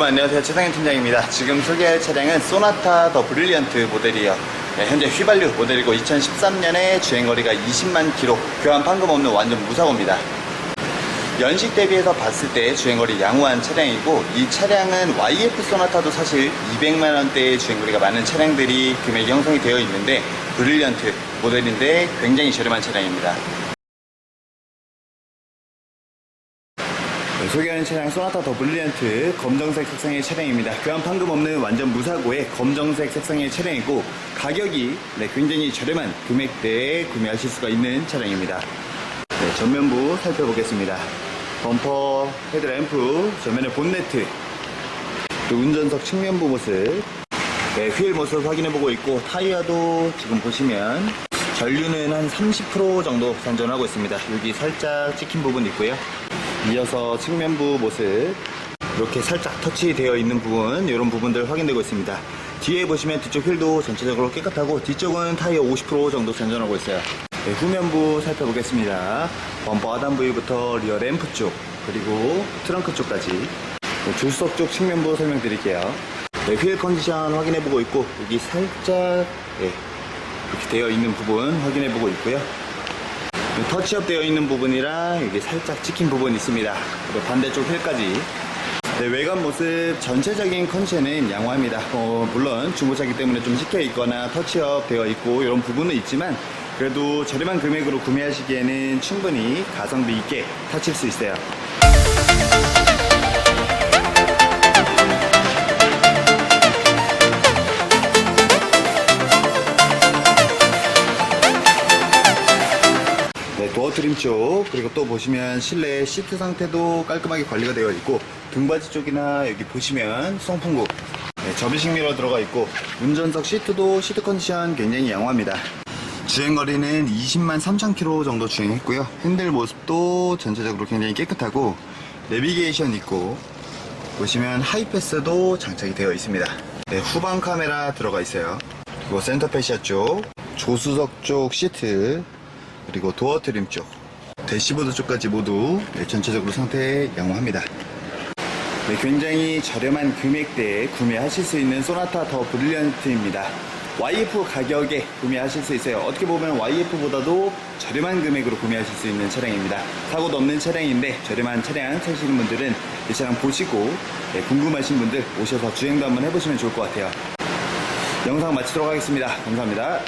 안녕하세요. 최상현 팀장입니다. 지금 소개할 차량은 소나타 더 브릴리언트 모델이에요. 네, 현재 휘발유 모델이고 2013년에 주행거리가 20만 킬로 교환 판금 없는 완전 무사고입니다. 연식 대비해서 봤을 때 주행거리 양호한 차량이고 이 차량은 YF 소나타도 사실 200만 원대의 주행거리가 많은 차량들이 금액이 형성이 되어 있는데 브릴리언트 모델인데 굉장히 저렴한 차량입니다 소개하는 차량 소나타 더 브릴리언트 검정색 색상의 차량입니다. 교환 판금 없는 완전 무사고의 검정색 색상의 차량이고 가격이 네, 굉장히 저렴한 금액대에 구매하실 수가 있는 차량입니다. 네, 전면부 살펴보겠습니다. 범퍼, 헤드램프, 전면의 본네트, 그리고 운전석 측면부 모습, 네, 휠 모습 확인해보고 있고 타이어도 지금 보시면 전류는 한 30% 정도 산전하고 있습니다. 여기 살짝 찍힌 부분 있고요. 이어서 측면부 모습 이렇게 살짝 터치되어 있는 부분 이런 부분들 확인되고 있습니다. 뒤에 보시면 뒤쪽 휠도 전체적으로 깨끗하고 뒤쪽은 타이어 50% 정도 잔전하고 있어요. 네, 후면부 살펴보겠습니다. 범퍼 하단 부위부터 리어 램프 쪽 그리고 트렁크 쪽까지 네, 줄석 쪽 측면부 설명드릴게요. 네, 휠 컨디션 확인해보고 있고 여기 살짝 네, 이렇게 되어 있는 부분 확인해보고 있고요. 터치업 되어 있는 부분이랑 여기 살짝 찍힌 부분이 있습니다. 그리고 반대쪽 휠까지. 네, 외관 모습 전체적인 컨디션은 양호합니다. 어, 물론 중고차기 때문에 좀 찍혀 있거나 터치업 되어 있고 이런 부분은 있지만 그래도 저렴한 금액으로 구매하시기에는 충분히 가성비 있게 타칠 수 있어요. 도어 트림 쪽. 그리고 또 보시면 실내 시트 상태도 깔끔하게 관리가 되어 있고 등받이 쪽이나 여기 보시면 송풍구 네, 접이식 미러 들어가 있고 운전석 시트도 시트 컨디션 굉장히 양호합니다. 주행거리는 20만 3천 킬로 정도 주행했고요. 핸들 모습도 전체적으로 굉장히 깨끗하고 내비게이션 있고 보시면 하이패스도 장착이 되어 있습니다. 네, 후방 카메라 들어가 있어요. 그리고 센터 패시아 쪽 조수석 쪽 시트 그리고 도어 트림 쪽 대시보드 쪽까지 모두 네, 전체적으로 상태 양호합니다. 네, 굉장히 저렴한 금액대에 구매하실 수 있는 소나타 더 브릴리언트입니다. YF 가격에 구매하실 수 있어요. 어떻게 보면 YF보다도 저렴한 금액으로 구매하실 수 있는 차량입니다. 사고도 없는 차량인데 저렴한 차량 사시는 분들은 이 차량 보시고 네, 궁금하신 분들 오셔서 주행도 한번 해보시면 좋을 것 같아요. 영상 마치도록 하겠습니다. 감사합니다